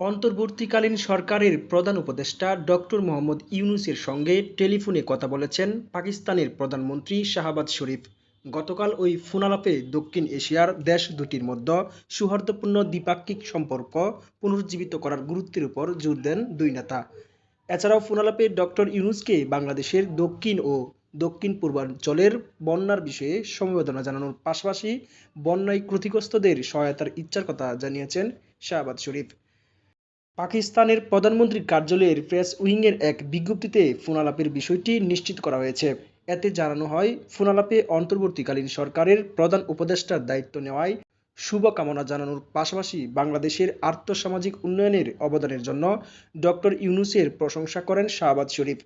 অন্তর্বর্তীকালীন সরকারের প্রধান উপদেষ্টা ডক্টর মোহাম্মদ ইউনুসের সঙ্গে টেলিফোনে কথা বলেছেন পাকিস্তানের প্রধানমন্ত্রী শাহবাজ শরীফ। গতকাল ওই ফোনালাপে দক্ষিণ এশিয়ার দেশ দুটির মধ্যে সৌহার্দ্যপূর্ণ দ্বিপাক্ষিক সম্পর্ক পুনরুজ্জীবিত করার গুরুত্বের উপর জোর দেন দুই নেতা। এছাড়াও ফোনালাপে ডক্টর ইউনুসকে বাংলাদেশের দক্ষিণ ও দক্ষিণ পূর্বাঞ্চলের বন্যার বিষয়ে সমবেদনা জানানোর পাশাপাশি বন্যায় ক্ষতিগ্রস্তদের সহায়তার ইচ্ছার কথা জানিয়েছেন শাহবাজ শরীফ। পাকিস্তানের প্রধানমন্ত্রীর কার্যালয়ের প্রেস উইংয়ের এক বিজ্ঞপ্তিতে ফোনালাপের বিষয়টি নিশ্চিত করা হয়েছে। এতে জানানো হয়, ফোনালাপে অন্তর্বর্তীকালীন সরকারের প্রধান উপদেষ্টার দায়িত্ব নেওয়ায় শুভকামনা জানানোর পাশাপাশি বাংলাদেশের আর্থসামাজিক উন্নয়নের অবদানের জন্য ডক্টর ইউনুসের প্রশংসা করেন শাহবাজ শরীফ।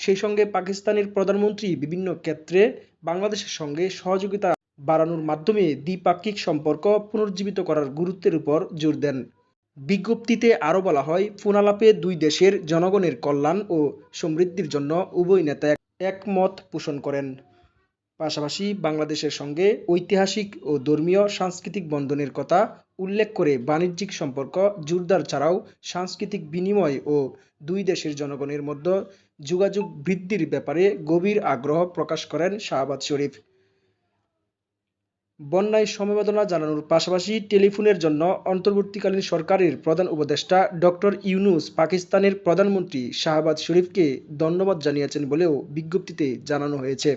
সেই সঙ্গে পাকিস্তানের প্রধানমন্ত্রী বিভিন্ন ক্ষেত্রে বাংলাদেশের সঙ্গে সহযোগিতা বাড়ানোর মাধ্যমে দ্বিপাক্ষিক সম্পর্ক পুনর্জীবিত করার গুরুত্বের উপর জোর দেন। বিজ্ঞপ্তিতে আরও বলা হয় ফোনালাপে দুই দেশের জনগণের কল্যাণ ও সমৃদ্ধির জন্য উভয় নেতা একমত পোষণ করেন। পাশাপাশি বাংলাদেশের সঙ্গে ঐতিহাসিক ও ধর্মীয় সাংস্কৃতিক বন্ধনের কথা উল্লেখ করে বাণিজ্যিক সম্পর্ক জোরদার ছাড়াও সাংস্কৃতিক বিনিময় ও দুই দেশের জনগণের মধ্যে যোগাযোগ বৃদ্ধির ব্যাপারে গভীর আগ্রহ প্রকাশ করেন শাহবাজ শরীফ। বন্যায় সমবেদনা জানানোর পাশাপাশি টেলিফোনের জন্য অন্তর্বর্তীকালীন সরকারের প্রধান উপদেষ্টা ডক্টর ইউনুস পাকিস্তানের প্রধানমন্ত্রী শাহবাজ শরীফকে ধন্যবাদ জানিয়েছেন বলেও বিজ্ঞপ্তিতে জানানো হয়েছে।